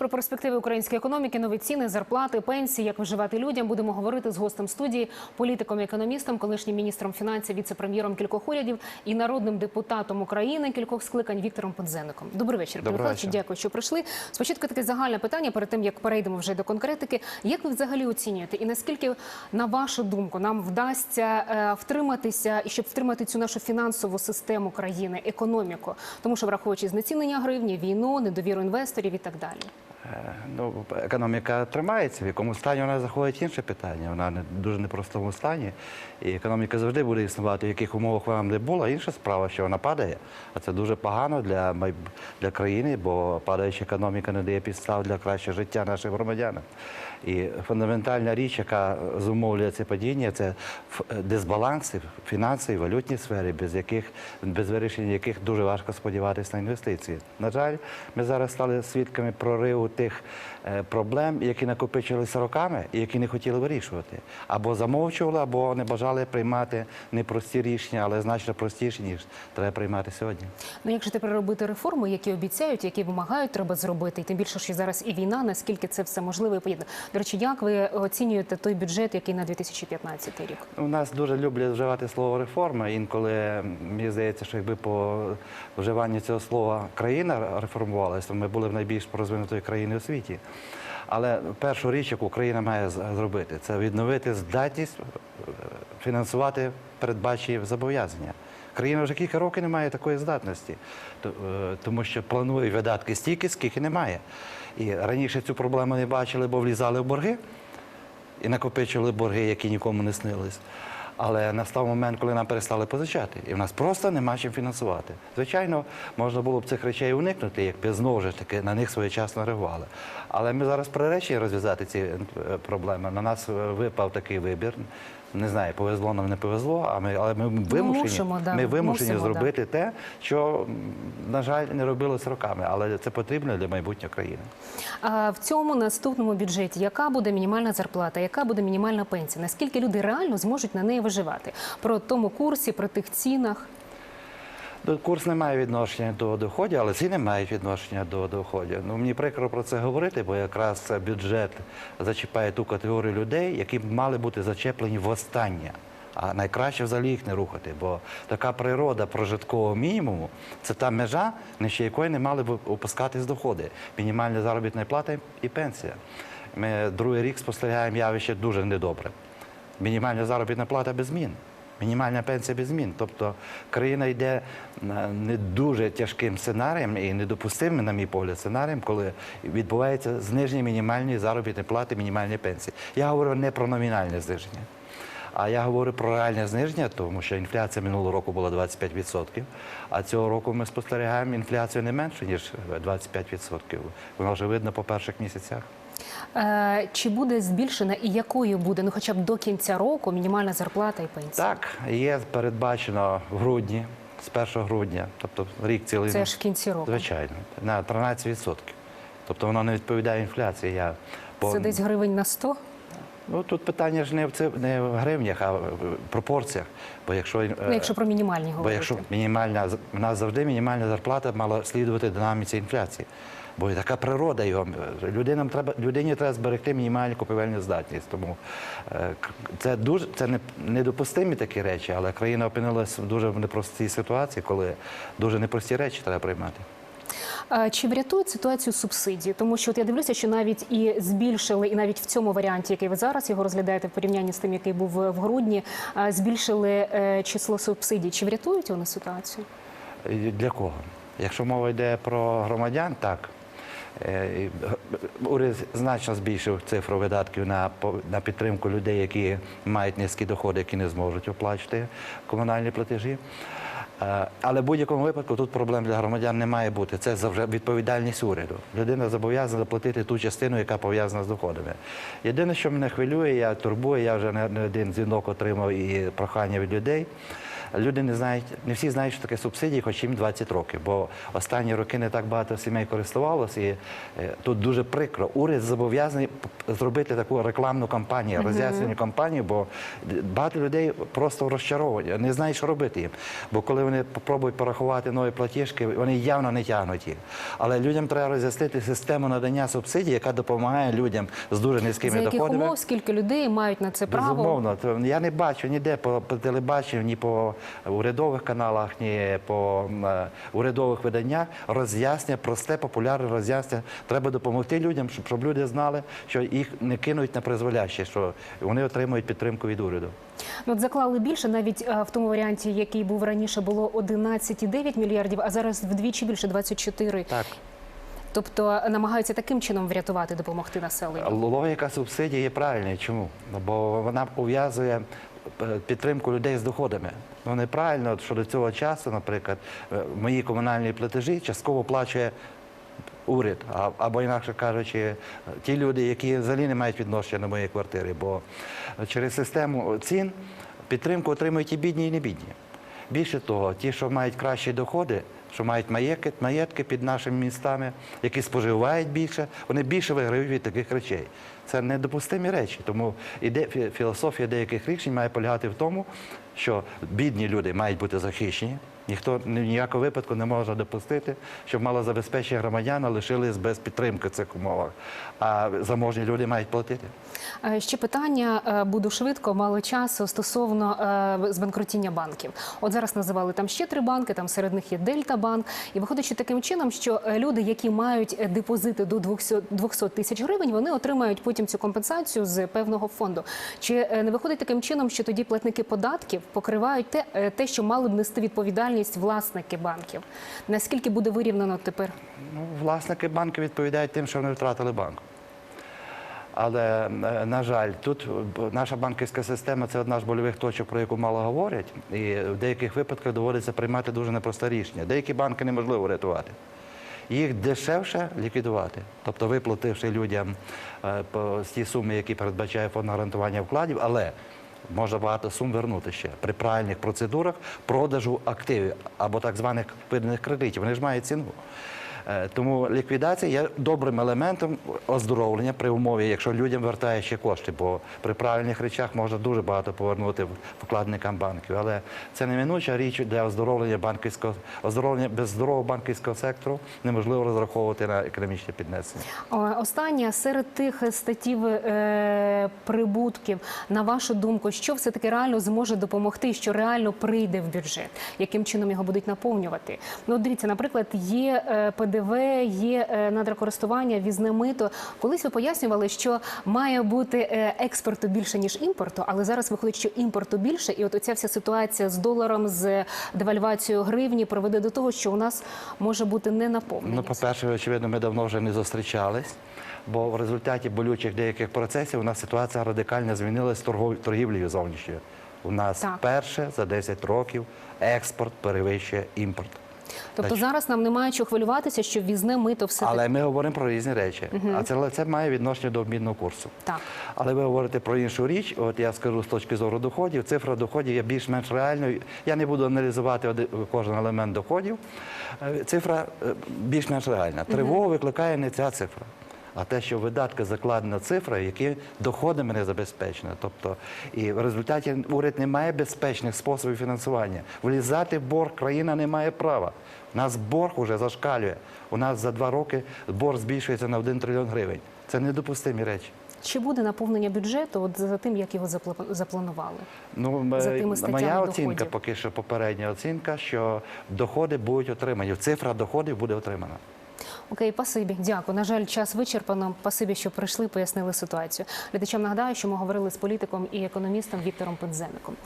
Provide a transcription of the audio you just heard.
Про перспективи української економіки, нові ціни, зарплати, пенсії, як виживати людям. Будемо говорити з гостем студії, політиком, економістом, колишнім міністром фінансів, віце-прем'єром кількох урядів і народним депутатом України кількох скликань Віктором Подзенником. Добрий вечір. Добрий вечір. Дякую, що прийшли. Спочатку таке загальне питання перед тим, як перейдемо вже до конкретики. Як ви взагалі оцінюєте, і наскільки, на вашу думку, нам вдасться е, втриматися і щоб втримати цю нашу фінансову систему країни, економіку, тому що враховуючи знецінення гривні, війну, недовіру інвесторів і так далі. Е, Ну, економіка тримається, в якому стані вона заходить інше питання. Вона не дуже непростому стані. І економіка завжди буде існувати, в яких умовах вона не була. Інша справа, що вона падає. А це дуже погано для, для країни, бо падаюча економіка не дає підстав для кращого життя наших громадян. І фундаментальна річ, яка зумовлює це падіння, це дисбаланси в фінансовій, валютній сфері, без яких без вирішення яких дуже важко сподіватися на інвестиції. На жаль, ми зараз стали свідками прориву тих е, проблем, які накопичилися роками і які не хотіли вирішувати. Або замовчували, або не бажали приймати непрості рішення, але значно простіші, ніж треба приймати сьогодні. Ну, як же тепер робити реформи, які обіцяють, які вимагають, треба зробити, і тим більше, що зараз і війна, наскільки це все можливо і поєднано. До речі, як ви оцінюєте той бюджет, який на 2015 рік? У нас дуже люблять вживати слово реформа. Інколи мені здається, що якби по вживанню цього слова країна реформувалася, ми були б найбільш розвинутою країною у світі. Але першу річ, яку Україна має зробити, це відновити здатність е, фінансувати передбачені зобов'язання. Країна вже кілька років не має такої здатності, е, тому що планує видатки стільки, скільки немає. І раніше цю проблему не бачили, бо влізали в борги і накопичували борги, які нікому не снились. Але настав момент, коли нам перестали позичати, і в нас просто нема чим фінансувати. Звичайно, можна було б цих речей уникнути, якби знову ж таки на них своєчасно реагували. Але ми зараз приречені розв'язати ці е, проблеми. На нас е, випав такий вибір. Не знаю, повезло нам не повезло, а ми, але ми вимушені, мусимо, да, ми вимушені мусимо, да. зробити те, що, на жаль, не робилось роками, але це потрібно для майбутньої країни. А в цьому наступному бюджеті яка буде мінімальна зарплата, яка буде мінімальна пенсія? Наскільки люди реально зможуть на неї виживати? Про тому курсі, про тих цінах. Курс не має відношення до доходів, але ціни мають відношення до доходів. Ну мені прикро про це говорити, бо якраз бюджет зачіпає ту категорію людей, які мали бути зачеплені востаннє. А найкраще взагалі їх не рухати, бо така природа прожиткового мінімуму це та межа, нижче якої не мали б опускатись доходи. Мінімальна заробітна плата і пенсія. Ми другий рік спостерігаємо явище дуже недобре. Мінімальна заробітна плата без змін. Мінімальна пенсія без змін. Тобто країна йде не дуже тяжким сценарієм і недопустимим, на мій погляд, сценарієм, коли відбувається зниження мінімальної заробітної плати, мінімальної пенсії. Я говорю не про номінальне зниження. А я говорю про реальне зниження, тому що інфляція минулого року була 25%, а цього року ми спостерігаємо інфляцію не менше, ніж 25%. Воно вже видно по перших місяцях. Е, чи буде збільшена і якою буде, ну хоча б до кінця року, мінімальна зарплата і пенсія? Так, є передбачено в грудні, з 1 грудня, тобто рік цілий. Це ж в кінці року. Звичайно, на 13%. Тобто воно не відповідає інфляції. Я, Це десь гривень на 100? Ну, тут питання ж не в, це, не в гривнях, а в пропорціях. Бо якщо, е, Ну, якщо про мінімальні бо говорити. якщо мінімальна, в нас завжди мінімальна зарплата мала слідувати динаміці інфляції. Бо така природа його. Людинам треба, людині треба зберегти мінімальну купівельну здатність. Тому е, це дуже це не, недопустимі такі речі, але країна опинилася в дуже непростій ситуації, коли дуже непрості речі треба приймати. Чи врятують ситуацію субсидії? Тому що от я дивлюся, що навіть і збільшили, і навіть в цьому варіанті, який ви зараз його розглядаєте в порівнянні з тим, який був в грудні, збільшили е, число субсидій. Чи врятують вони ситуацію? Для кого? Якщо мова йде про громадян, так. Е, Уряд значно збільшив цифру видатків на, на підтримку людей, які мають низькі доходи, які не зможуть оплачувати комунальні платежі. Е, Але в будь-якому випадку тут проблем для громадян не має бути. Це вже відповідальність уряду. Людина зобов'язана заплатити ту частину, яка пов'язана з доходами. Єдине, що мене хвилює, я турбую, я вже не один дзвінок отримав і прохання від людей. Люди не знають, не всі знають, що таке субсидії, хоч їм 20 років. Бо останні роки не так багато сімей користувалося, і е, тут дуже прикро. Уряд зобов'язаний зробити таку рекламну кампанію, роз'яснювальну кампанію, бо багато людей просто розчаровані, не знають, що робити їм. Бо коли вони спробують порахувати нові платіжки, вони явно не тягнуть їх. Але людям треба роз'яснити систему надання субсидій, яка допомагає людям з дуже низькими За яких доходами. умов, скільки людей мають на це право? Безумовно, я не бачу ніде по, по телебаченню, ні по урядових каналах, ні по е, урядових виданнях роз'яснення, просте, популярне роз'яснення. Треба допомогти людям, щоб, щоб люди знали, що їх не кинуть на призволяще, що вони отримують підтримку від уряду. Ну, от заклали більше, навіть е, в тому варіанті, який був раніше, було 11,9 мільярдів, а зараз вдвічі більше 24. Так. Тобто е, намагаються таким чином врятувати, допомогти населенню. Логіка субсидії є правильною. Чому? Бо вона пов'язує підтримку людей з доходами. Ну неправильно, що до цього часу, наприклад, е, мої комунальні платежі частково плачує уряд, або інакше кажучи, е, ті люди, які взагалі не мають відношення до моєї квартири. Бо через систему цін підтримку отримують і бідні, і не бідні. Більше того, ті, що мають кращі доходи, що мають маєтки, маєтки під нашими містами, які споживають більше, вони більше виграють від таких речей. Це недопустимі речі. Тому іде філософія деяких рішень має полягати в тому, що бідні люди мають бути захищені. Ніхто ні в ніякому випадку не може допустити, щоб малозабезпечені громадяни лишились без підтримки в цих умовах. А заможні люди мають платити. Е, Ще питання е, буду швидко, мало часу стосовно е, збанкрутіння банків. От зараз називали там ще три банки, там серед них є Дельта банк. І виходить, що таким чином, що люди, які мають депозити до 200 200 тисяч гривень, вони отримають потім цю компенсацію з певного фонду. Чи не виходить таким чином, що тоді платники податків покривають те, те що мали б нести відповідальність власники банків? Наскільки буде вирівнено тепер? Ну, власники банків відповідають тим, що вони втратили банк. Але, е, на жаль, тут наша банківська система це одна з больових точок, про яку мало говорять. І в деяких випадках доводиться приймати дуже непросте рішення. Деякі банки неможливо рятувати. Їх дешевше ліквідувати, тобто виплативши людям е, ті суми, які передбачає фонд гарантування вкладів, але можна багато сум вернути ще при правильних процедурах продажу активів або так званих виданих кредитів. Вони ж мають ціну. Е, Тому ліквідація є добрим елементом оздоровлення при умові, якщо людям вертає ще кошти, бо при правильних речах можна дуже багато повернути вкладникам банків. Але це неминуча річ для оздоровлення банківського оздоровлення без здорового банківського сектору неможливо розраховувати на економічне піднесення. Останнє серед тих статтів е, прибутків, на вашу думку, що все таки реально зможе допомогти, що реально прийде в бюджет, яким чином його будуть наповнювати? Ну, дивіться, наприклад, є е, ПДВ, є е, надрокористування, візне мито. Колись ви пояснювали, що має бути е, експорту більше ніж імпорту, але зараз виходить, що імпорту більше, і от оця вся ситуація з доларом, з девальвацією гривні приведе до того, що у нас може бути не наповнення. Ну, по-перше, очевидно, ми давно вже не зустрічались, бо в результаті болючих деяких процесів у нас ситуація радикально змінилася з торгівлею зовнішньою. У нас Так. перше за 10 років експорт перевищує імпорт. Тобто так. зараз нам немає чого хвилюватися, що візне мито все Але ми говоримо про різні речі. А це, це має відношення до обмінного курсу. так. Але ви говорите про іншу річ. От я скажу з точки зору доходів. Цифра доходів є більш-менш реальною. Я не буду аналізувати кожен елемент доходів. Е, Цифра е, більш-менш реальна. Тривогу викликає не ця цифра. А те, що видатки закладена цифра, які доходами не забезпечені. Тобто, і в результаті уряд не має безпечних способів фінансування. Влізати в борг країна не має права. У нас борг уже зашкалює. У нас за два роки борг збільшується на 1 трильйон гривень. Це недопустимі речі. Чи буде наповнення бюджету от за тим, як його запланували? Ну, За тими моя оцінка, доходів. поки що попередня оцінка, що доходи будуть отримані. Цифра доходів буде отримана. Окей, пасибі, дякую. На жаль, час вичерпано. Пасибі, що прийшли, пояснили ситуацію. Глядачам нагадаю, що ми говорили з політиком і економістом Віктором Пензеником.